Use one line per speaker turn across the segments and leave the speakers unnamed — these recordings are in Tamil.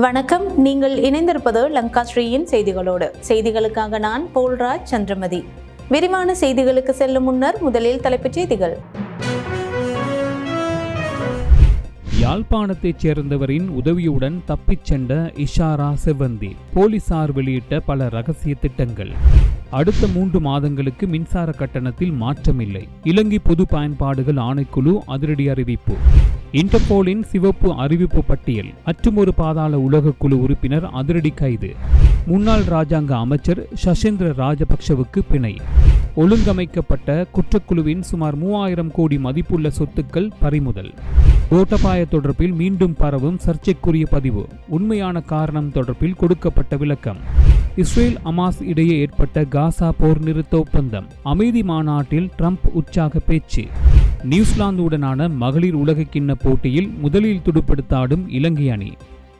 வணக்கம். நீங்கள் இணைந்திருப்பது லங்காஸ்ரீயின் செய்திகளோடு. செய்திகளுக்காக நான் போல்ராஜ் சந்திரமதி. விரிவான செய்திகளுக்கு செல்லும் முன்னர் முதலில் தலைப்புச் செய்திகள்.
யாழ்ப்பாணத்தைச் சேர்ந்தவரின் உதவியுடன் தப்பிச் சென்ற இஷாரா செவ்வந்தி போலீசார் வெளியிட்ட பல ரகசிய திட்டங்கள். அடுத்த மூன்று மாதங்களுக்கு மின்சார கட்டணத்தில் மாற்றமில்லை. இலங்கை பொது பயன்பாடுகள் ஆணைக்குழு அதிரடி அறிவிப்பு. இன்டர்போலின் சிவப்பு அறிவிப்பு பட்டியல். அற்றுமொரு பாதாள உலகக்குழு உறுப்பினர் அதிரடி கைது. முன்னாள் ராஜாங்க அமைச்சர் சஷேந்திர ராஜபக்ஷவுக்கு பிணை. ஒழுங்கமைக்கப்பட்ட குற்றக்குழுவின் சுமார் மூவாயிரம் கோடி மதிப்புள்ள சொத்துக்கள் பறிமுதல். கோட்டபாய தொடர்பில் மீண்டும் பரவும் சர்ச்சைக்குரிய பதிவு. உண்மையான காரணம் தொடர்பில் கொடுக்கப்பட்ட விளக்கம். இஸ்ரேல் அமாஸ் இடையே ஏற்பட்ட காசா போர் நிறுத்த ஒப்பந்தம். அமைதி மாநாட்டில் ட்ரம்ப் உற்சாக பேச்சு. நியூசிலாந்துடனான மகளிர் உலகக்கிண்ண போட்டியில் முதலில் துடுப்படுத்தாடும் இலங்கை அணி.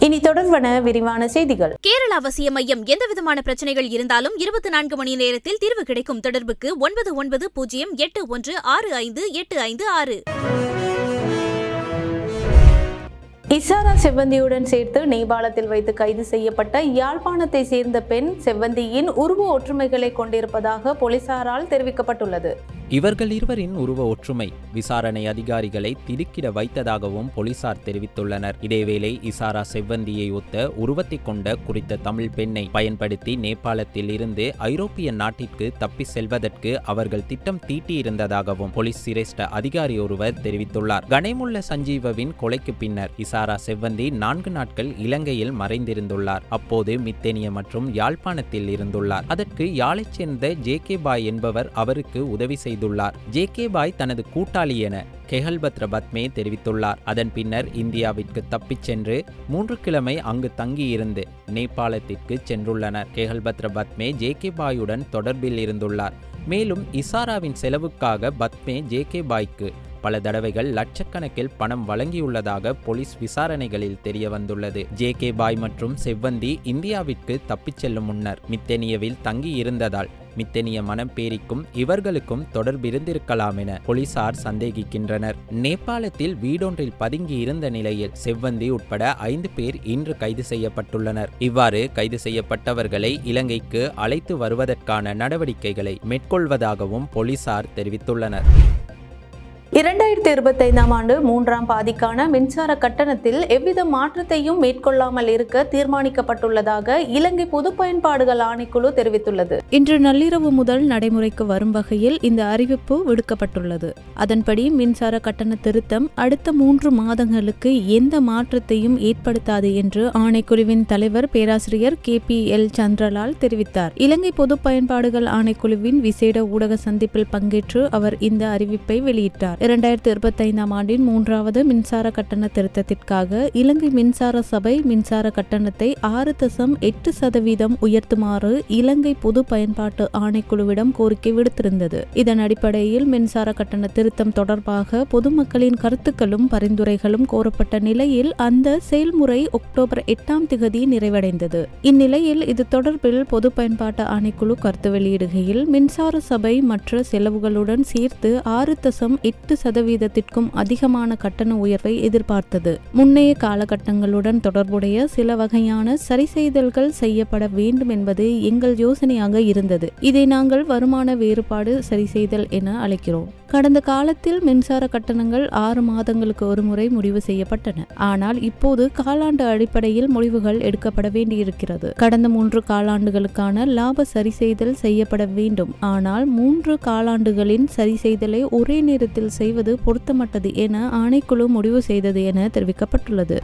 இனி தொடர்வன விரிவான செய்திகள்.
கேரள அவசிய மையம் எந்தவிதமான பிரச்சனைகள் இருந்தாலும் இருபத்தி நான்கு மணி நேரத்தில் தீர்வு கிடைக்கும் தொடர்புக்கு ஒன்பது ஒன்பது பூஜ்ஜியம் எட்டு ஒன்று ஆறு ஐந்து எட்டு ஐந்து ஆறு.
இசாரா செவ்வந்தியுடன் சேர்த்து நேபாளத்தில் வைத்து கைது செய்யப்பட்ட யாழ்ப்பாணத்தை சேர்ந்த பெண் செவ்வந்தியின் உருவ ஒற்றுமைகளை கொண்டிருப்பதாக போலீசாரால் தெரிவிக்கப்பட்டுள்ளது.
இவர்கள் இருவரின் உருவ ஒற்றுமை விசாரணை அதிகாரிகளை திடுக்கிட வைத்ததாகவும் போலீசார் தெரிவித்துள்ளனர். இதேவேளை இசாரா செவ்வந்தியை ஒத்த உருவத்தை கொண்ட குறித்த தமிழ் பெண்ணை பயன்படுத்தி நேபாளத்தில் இருந்து ஐரோப்பிய நாட்டிற்கு தப்பி செல்வதற்கு அவர்கள் திட்டம் தீட்டியிருந்ததாகவும் போலீஸ் சிரேஷ்ட அதிகாரி ஒருவர் தெரிவித்துள்ளார். கணேமுள்ள சஞ்சீவவின் கொலைக்கு பின்னர் இசாரா செவ்வந்தி நான்கு நாட்கள் இலங்கையில் மறைந்திருந்துள்ளார். அப்போது மித்தேனிய மற்றும் யாழ்ப்பாணத்தில் இருந்துள்ளார். அதற்கு யாழைச் சேர்ந்த ஜே கே பாய் என்பவர் அவருக்கு உதவி செய்துள்ளார். ஜே கே பாய் தனது கூட்டாளி என கெஹல்பத்ர பத்மே தெரிவித்துள்ளார். அதன் பின்னர் இந்தியாவிற்கு தப்பிச் சென்று மூன்று கிழமை அங்கு தங்கியிருந்து நேபாளத்திற்கு சென்றுள்ளனர். கெஹல்பத்ர பத்மே ஜே கே பாயுடன் தொடர்பில் இருந்துள்ளார். மேலும் இசாராவின் செலவுக்காக பத்மே ஜே கே பாய்க்கு பல தடவைகள் லட்சக்கணக்கில் பணம் வழங்கியுள்ளதாக போலீஸ் விசாரணைகளில் தெரிய வந்துள்ளது ஜே கே பாய் மற்றும் செவ்வந்தி இந்தியாவிற்கு தப்பிச் செல்லும் முன்னர் மித்தேனியவில் தங்கியிருந்ததால் மித்தனிய மனம் பேரிக்கும் இவர்களுக்கும் தொடர்பிருந்திருக்கலாம் என போலீசார் சந்தேகிக்கின்றனர். நேபாளத்தில் வீடொன்றில் பதுங்கி இருந்த நிலையில் செவ்வந்தி உட்பட ஐந்து பேர் இன்று கைது செய்யப்பட்டுள்ளனர். இவ்வாறு கைது செய்யப்பட்டவர்களை இலங்கைக்கு அழைத்து வருவதற்கான நடவடிக்கைகளை மேற்கொள்வதாகவும் போலீசார் தெரிவித்துள்ளனர்.
இரண்டாயிரத்தி இருபத்தைந்தாம் ஆண்டு மூன்றாம் பாதிக்கான மின்சார கட்டணத்தில் எவ்வித மாற்றத்தையும் மேற்கொள்ளாமல் இருக்க தீர்மானிக்கப்பட்டுள்ளதாக இலங்கை பொது பயன்பாடுகள் ஆணைக்குழு தெரிவித்துள்ளது.
இன்று நள்ளிரவு முதல் நடைமுறைக்கு வரும் வகையில் இந்த அறிவிப்பு விடுக்கப்பட்டுள்ளது. அதன்படி மின்சார கட்டண திருத்தம் அடுத்த மூன்று மாதங்களுக்கு எந்த மாற்றத்தையும் ஏற்படுத்தாது என்று ஆணைக்குழுவின் தலைவர் பேராசிரியர் கே பி எல் சந்திரலால் தெரிவித்தார். இலங்கை பொது பயன்பாடுகள் ஆணைக்குழுவின் விசேட ஊடக சந்திப்பில் பங்கேற்று அவர் இந்த அறிவிப்பை வெளியிட்டார். இரண்டாயிரத்தி இருபத்தைந்தாம் ஆண்டின் மூன்றாவது மின்சார கட்டண திருத்தத்திற்காக இலங்கை மின்சார சபை மின்சார கட்டணத்தை ஆறு தசம் எட்டு சதவீதம் உயர்த்துமாறு இலங்கை பொது பயன்பாட்டு ஆணைக்குழுவிடம் கோரிக்கை விடுத்திருந்தது. இதன் அடிப்படையில் மின்சார கட்டண திருத்தம் தொடர்பாக பொதுமக்களின் கருத்துக்களும் பரிந்துரைகளும் கோரப்பட்ட நிலையில் அந்த செயல்முறை அக்டோபர் எட்டாம் திகதி நிறைவடைந்தது. இந்நிலையில் இது தொடர்பில் பொது பயன்பாட்டு ஆணைக்குழு கருத்து வெளியிடுகையில் மின்சார சபை மற்ற செலவுகளுடன் சேர்த்து ஆறு தசம் எட்டு சதவீதத்திற்கும் அதிகமான கட்டண உயர்வை எதிர்பார்த்தது. முன்னைய காலகட்டங்களுடன் தொடர்புடைய சில வகையான சரிசெய்தல்கள் செய்யப்பட வேண்டும் என்பது எங்கள் யோசனையாக இருந்தது. இதை நாங்கள் வருமான வேறுபாடு சரிசெய்தல் என அழைக்கிறோம். கடந்த காலத்தில் மின்சார கட்டணங்கள் ஆறு மாதங்களுக்கு ஒரு முறை முடிவு செய்யப்பட்டன. ஆனால் இப்போது காலாண்டு அடிப்படையில் முடிவுகள் எடுக்கப்பட வேண்டியிருக்கிறது. கடந்த மூன்று காலாண்டுகளுக்கான லாப சரிசெய்தல் செய்யப்பட வேண்டும். ஆனால் மூன்று காலாண்டுகளின் சரிசெய்தலை ஒரே நேரத்தில் செய்வது பொருத்தமட்டது என ஆணைக்குழு முடிவு செய்தது என தெரிவிக்கப்பட்டுள்ளது.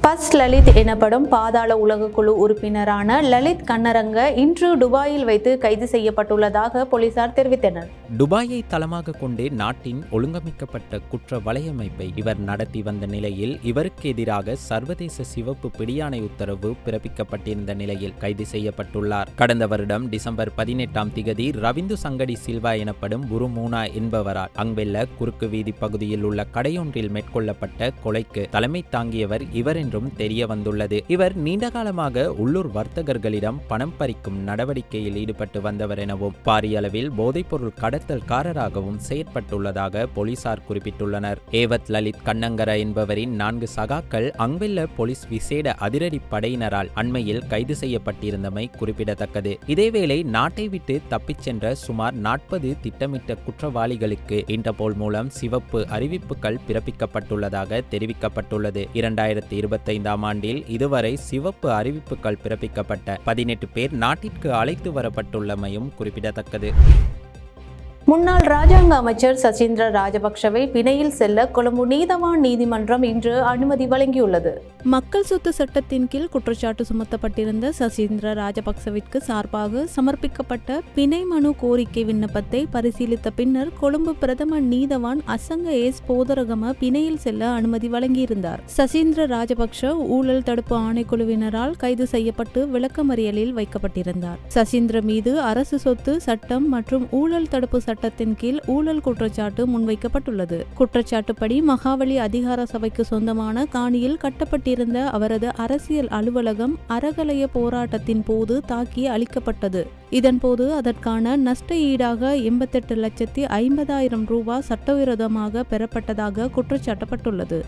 பஸ் லலித் எனப்படும் பாதாள உலகக்குழு உறுப்பினரான லலித் கண்ணரங்க இன்று துபாயில் வைத்து கைது செய்யப்பட்டுள்ளதாக போலீசார் தெரிவித்தனர்.
துபாயை தளமாக கொண்டு நாட்டின் ஒழுங்கமைக்கப்பட்ட குற்ற வலையமைப்பை இவர் நடத்தி வந்த நிலையில் இவருக்கு எதிராக சர்வதேச சிவப்பு பிடியாணை உத்தரவு பிறப்பிக்கப்பட்டிருந்த நிலையில் கைது செய்யப்பட்டுள்ளார். கடந்த வருடம் டிசம்பர் பதினெட்டாம் திகதி ரவிந்து சங்கடி சில்வா எனப்படும் புருமூனா என்பவரால் அங்வெல்ல குறுக்கு வீதி பகுதியில் உள்ள கடையொன்றில் மேற்கொள்ளப்பட்ட கொலைக்கு தலைமை தாங்கியவர் இவர் என்றும் தெரிய வந்துள்ளது. இவர் நீண்ட காலமாக உள்ளூர் வர்த்தகர்களிடம் பணம் பறிக்கும் நடவடிக்கையில் ஈடுபட்டு வந்தவர் எனவும் பாரிய அளவில் போதைப்பொருள் கடத்தல்காரராகவும் செயற்பட்டுள்ளதாக போலீசார் குறிப்பிட்டுள்ளனர். ஏவத் லலித் கண்ணங்கர என்பவரின் நான்கு சகாக்கள் அங்குள்ள போலீஸ் விசேட அதிரடி படையினரால் அண்மையில் கைது செய்யப்பட்டிருந்தமை குறிப்பிடத்தக்கது. இதேவேளை நாட்டை விட்டு தப்பிச் சென்ற சுமார் நாற்பது திட்டமிட்ட குற்றவாளிகளுக்கு இன்டர்போல் மூலம் சிவப்பு அறிவிப்புகள் பிறப்பிக்கப்பட்டுள்ளதாக தெரிவிக்கப்பட்டுள்ளது. இரண்டாயிரத்தி இருபத்தைந்தாம் ஆண்டில் இதுவரை சிவப்பு அறிவிப்புகள் பிறப்பிக்கப்பட்ட பதினெட்டு பேர் நாட்டிற்கு அழைத்து வரப்பட்டுள்ளமையும் குறிப்பிடத்தக்கது.
முன்னாள் ராஜாங்க அமைச்சர் சசீந்திர ராஜபக்ஷவை பிணையில் செல்ல கொழும்பு நீதவான் நீதிமன்றம் இன்று அனுமதி வழங்கியுள்ளது.
மக்கள் சொத்து சட்டத்தின் கீழ் குற்றச்சாட்டு சுமத்தப்பட்டிருந்த சசீந்திர ராஜபக்சவிற்கு சார்பாக சமர்ப்பிக்கப்பட்ட பிணை மனு கோரிக்கை விண்ணப்பத்தை பரிசீலித்த பின்னர் கொழும்பு பிரதம நீதவான் அசங்க எஸ் போதரகம பிணையில் செல்ல அனுமதி வழங்கியிருந்தார். சசீந்திர ராஜபக்ஷ ஊழல் தடுப்பு ஆணைக்குழுவினரால் கைது செய்யப்பட்டு விளக்கமறியலில் வைக்கப்பட்டிருந்தார். சசீந்திர மீது அரசு சொத்து சட்டம் மற்றும் ஊழல் தடுப்பு சட்டத்தின் கீழ் ஊழல் குற்றச்சாட்டு முன்வைக்கப்பட்டுள்ளது. குற்றச்சாட்டுப்படி மகாவலி அதிகார சபைக்கு சொந்தமான காணியில் கட்டப்பட்டிருந்த அவரது அரசியல் அலுவலகம் அறகலைய போராட்டத்தின் போது தாக்கி அளிக்கப்பட்டது இதன்போது அதற்கான நஷ்ட ஈடாக எண்பத்தெட்டு லட்சத்தி ஐம்பதாயிரம் ரூபாய் சட்டவிரோதமாக பெறப்பட்டதாக குற்றச்சாட்டப்பட்டுள்ளது.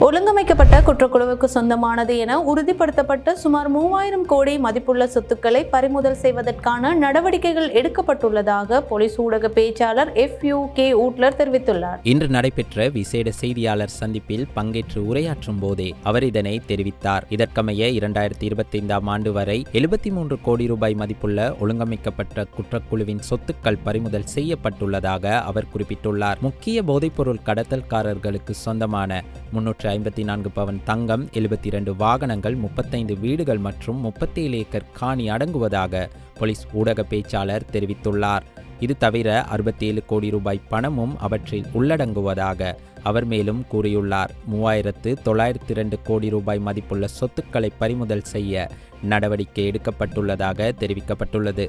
ஒழுங்கமைக்கப்பட்ட குற்றக்குழுவுக்கு சொந்தமானது என உறுதிப்படுத்தப்பட்ட சுமார் மூவாயிரம் கோடி மதிப்புள்ள சொத்துக்களை பறிமுதல் செய்வதற்கான நடவடிக்கைகள் எடுக்கப்பட்டுள்ளதாக போலீஸ் ஊடக பேச்சாளர் எஃப் யூ கே ஊட்லர் தெரிவித்துள்ளார்.
இன்று நடைபெற்ற விசேட செய்தியாளர் சந்திப்பில் பங்கேற்று உரையாற்றும் போதே அவர் இதனை தெரிவித்தார். இதற்கமைய இரண்டாயிரத்தி இருபத்தி ஐந்தாம் ஆண்டு வரை எழுபத்தி மூன்று கோடி ரூபாய் மதிப்புள்ள ஒழுங்கமைக்கப்பட்ட குற்றக்குழுவின் சொத்துக்கள் பறிமுதல் செய்யப்பட்டுள்ளதாக அவர் குறிப்பிட்டுள்ளார். முக்கிய போதைப்பொருள் கடத்தல்காரர்களுக்கு சொந்தமான முன்னூற்று ஐம்பத்தி நான்கு பவன் தங்கம் எழுபத்தி இரண்டு வாகனங்கள் முப்பத்தைந்து வீடுகள் மற்றும் முப்பத்தேழு ஏக்கர் காணி அடங்குவதாக போலீஸ் ஊடக பேச்சாளர் தெரிவித்துள்ளார். இது தவிர அறுபத்தேழு கோடி ரூபாய் பணமும் அவற்றில் உள்ளடங்குவதாக அவர் மேலும் கூறியுள்ளார். மூவாயிரத்து தொள்ளாயிரத்தி இரண்டு கோடி ரூபாய் மதிப்புள்ள சொத்துக்களை பறிமுதல் செய்ய நடவடிக்கை எடுக்கப்பட்டுள்ளதாக தெரிவிக்கப்பட்டுள்ளது.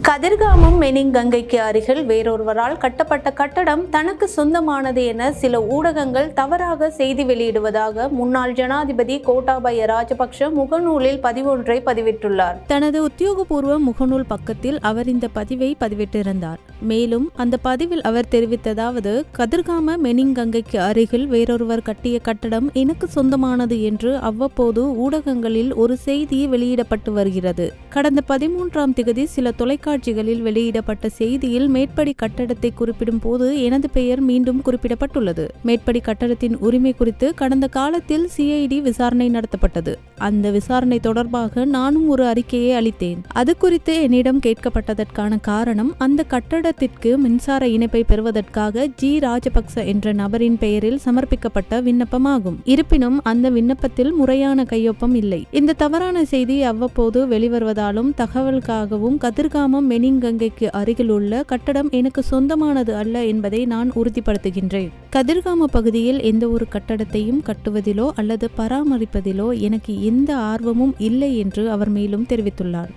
கதிர்காமம் மெனிங்கங்கைக்கு அருகில் வேறொருவரால் கட்டப்பட்ட கட்டடம் தனக்கு சொந்தமானது என சில ஊடகங்கள் தவறாக செய்தி வெளியிடுவதாக முன்னாள் ஜனாதிபதி கோட்டாபய ராஜபக்ஷ முகநூலில் பதிவொன்றை பதிவிட்டுள்ளார்.
தனது உத்தியோகபூர்வ முகநூல் பக்கத்தில் அவர் இந்த பதிவை பதிவிட்டிருந்தார். மேலும் அந்த பதிவில் அவர் தெரிவித்ததாவது கதிர்காம மெனிங்கங்கைக்கு அருகில் வேறொருவர் கட்டிய கட்டடம் எனக்கு சொந்தமானது என்று அவ்வப்போது ஊடகங்களில் ஒரு செய்தி வெளியிடப்பட்டு வருகிறது. கடந்த பதிமூன்றாம் திகதி சில தொலைக்காட்சிகளில் வெளியிடப்பட்ட செய்தியில் மேற்படி கட்டடத்தை குறிப்பிடும் போது எனது பெயர் மீண்டும் குறிப்பிடப்பட்டுள்ளது. மேற்படி கட்டடத்தின் உரிமை குறித்து கடந்த காலத்தில் சிஐடி விசாரணை நடத்தப்பட்டது. அந்த விசாரணை தொடர்பாக நானும் ஒரு அறிக்கையை அளித்தேன். அது குறித்து என்னிடம் கேட்கப்பட்டதற்கான காரணம் அந்த கட்டட கட்டடத்திற்கு மின்சார இணைப்பை பெறுவதற்காக ஜி ராஜபக்ச என்ற நபரின் பெயரில் சமர்ப்பிக்கப்பட்ட விண்ணப்பமாகும். இருப்பினும் அந்த விண்ணப்பத்தில் முறையான கையொப்பம் இல்லை. இந்த தவறான செய்தி அவ்வப்போது வெளிவருவதாலும் தகவலுக்காகவும் கதிர்காமம் மெனிங்கங்கைக்கு அருகிலுள்ள கட்டடம் எனக்கு சொந்தமானது அல்ல என்பதை நான் உறுதிப்படுத்துகின்றேன். கதிர்காம பகுதியில் எந்த ஒரு கட்டடத்தையும் கட்டுவதிலோ அல்லது பராமரிப்பதிலோ எனக்கு எந்த ஆர்வமும் இல்லை என்று அவர் மேலும் தெரிவித்துள்ளார்.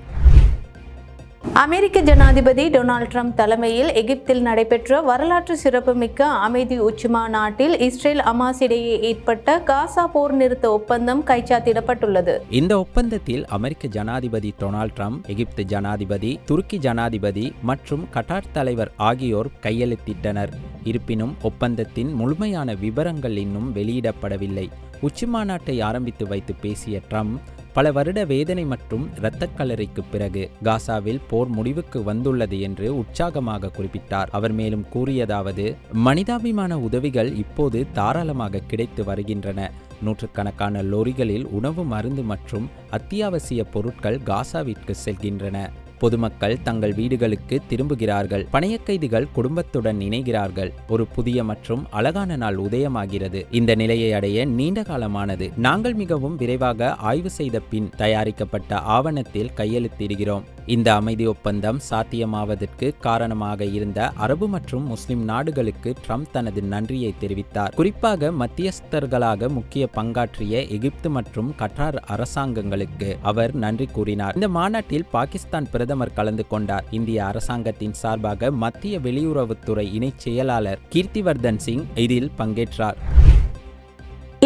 அமெரிக்க ஜனாதிபதி டொனால்ட் ட்ரம்ப் தலைமையில் எகிப்தில் நடைபெற்ற வரலாற்று சிறப்புமிக்க அமைதி உச்சி மாநாட்டில் இஸ்ரேல் அமாஸ் இடையே ஏற்பட்ட காசா போர் நிறுத்த ஒப்பந்தம் கைச்சாத்திடப்பட்டுள்ளது.
இந்த ஒப்பந்தத்தில் அமெரிக்க ஜனாதிபதி டொனால்ட் ட்ரம்ப் எகிப்து ஜனாதிபதி துருக்கி ஜனாதிபதி மற்றும் கட்டார் தலைவர் ஆகியோர் கையெழுத்திட்டனர். இருப்பினும் ஒப்பந்தத்தின் முழுமையான விவரங்கள் இன்னும் வெளியிடப்படவில்லை. உச்சிமாநாட்டை ஆரம்பித்து வைத்து பேசிய ட்ரம்ப் பல வருட வேதனை மற்றும் இரத்தக்களரிக்கு பிறகு காசாவில் போர் முடிவுக்கு வந்துள்ளது என்று உற்சாகமாக குறிப்பிட்டார். அவர் மேலும் கூறியதாவது மனிதாபிமான உதவிகள் இப்போது தாராளமாக கிடைத்து வருகின்றன. நூற்றுக்கணக்கான லோரிகளில் உணவு மருந்து மற்றும் அத்தியாவசிய பொருட்கள் காசாவிற்கு செல்கின்றன. பொதுமக்கள் தங்கள் வீடுகளுக்கு திரும்புகிறார்கள். பணைய கைதிகள் குடும்பத்துடன் இணைகிறார்கள். ஒரு புதிய மற்றும் அழகான நாள் உதயமாகிறது. இந்த நிலையை அடைய நீண்ட காலமானது. நாங்கள் மிகவும் விரைவாக ஆய்வு செய்த பின் தயாரிக்கப்பட்ட ஆவணத்தில் கையெழுத்திடுகிறோம். இந்த அமைதி ஒப்பந்தம் சாத்தியமாவதற்கு காரணமாக இருந்த அரபு மற்றும் முஸ்லிம் நாடுகளுக்கு ட்ரம்ப் தனது நன்றியை தெரிவித்தார். குறிப்பாக மத்தியஸ்தர்களாக முக்கிய பங்காற்றிய எகிப்து மற்றும் கட்டார் அரசாங்கங்களுக்கு அவர் நன்றி கூறினார். இந்த மாநாட்டில் பாகிஸ்தான் பிரதமர் கலந்து கொண்டார். இந்திய அரசாங்கத்தின் சார்பாக மத்திய வெளியுறவுத்துறை இணைச் செயலாளர் கீர்த்திவர்தன் சிங் இதில் பங்கேற்றார்.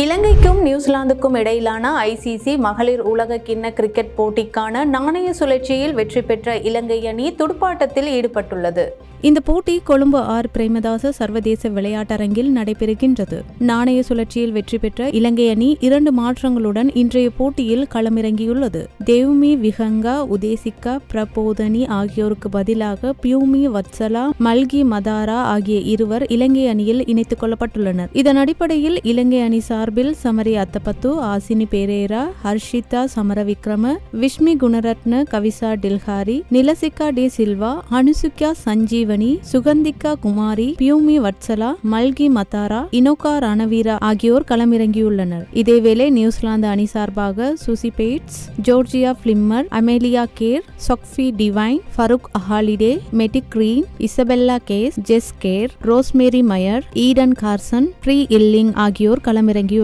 இலங்கைக்கும் நியூசிலாந்துக்கும் இடையிலான ஐசிசி மகளிர் உலக கிண்ண கிரிக்கெட் போட்டிக்கான நாணய சுழற்சியில் வெற்றி பெற்ற இலங்கை அணி துடுப்பாட்டத்தில் ஈடுபட்டுள்ளது.
இந்த போட்டி கொழும்பு ஆர். பிரேமதாச சர்வதேச விளையாட்டரங்கில் நடைபெறுகின்றது. நாணய சுழற்சியில் வெற்றி பெற்ற இலங்கை அணி இரண்டு மாற்றங்களுடன் இன்றைய போட்டியில் களமிறங்கியுள்ளது. தேவ்மி விஹங்கா உதேசிகா பிரபோதனி ஆகியோருக்கு பதிலாக பியூமி வத்சலா மல்கி மதாரா ஆகிய இருவர் இலங்கை அணியில் இணைத்துக் கொள்ளப்பட்டுள்ளனர். இதன் அடிப்படையில் இலங்கை அணி சார் சார்பில் சமரி அத்தபத்து ஆசினி பேரேரா ஹர்ஷிதா சமரவிக்ரம விஷ்மி குணரத்ன கவிசா டில்ஹாரி நிலசிகா டி சில்வா அனுசுக்யா சஞ்சீவனி சுகந்திகா குமாரி பியூமி வட்சலா மல்கி மதாரா இனோகா ரணவீரா ஆகியோர் களமிறங்கியுள்ளனர். இதேவேளை நியூசிலாந்து அணி சார்பாக Suzie Bates Georgia Plimmer Amelia Kerr Sophie Devine Brooke Halliday Maddy Green Isabella Gaze Jess Kerr Rosemary Mair Eden Carson Bree Illing ஆகியோர் களமிறங்கியுள்ளனர்.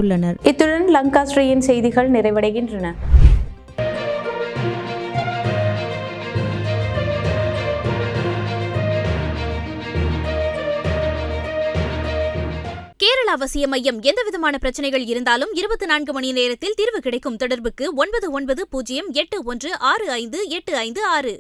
இத்துடன் லங்காஸ்ரீயின் செய்திகள் நிறைவடைகின்றன.
கேரள அவசிய மையம் எந்தவிதமான பிரச்சனைகள் இருந்தாலும் இருபத்தி நான்கு மணி நேரத்தில் தீர்வு கிடைக்கும் தொடர்புக்கு ஒன்பது ஒன்பது பூஜ்ஜியம் எட்டு ஒன்று ஆறு ஐந்து எட்டு ஐந்து ஆறு.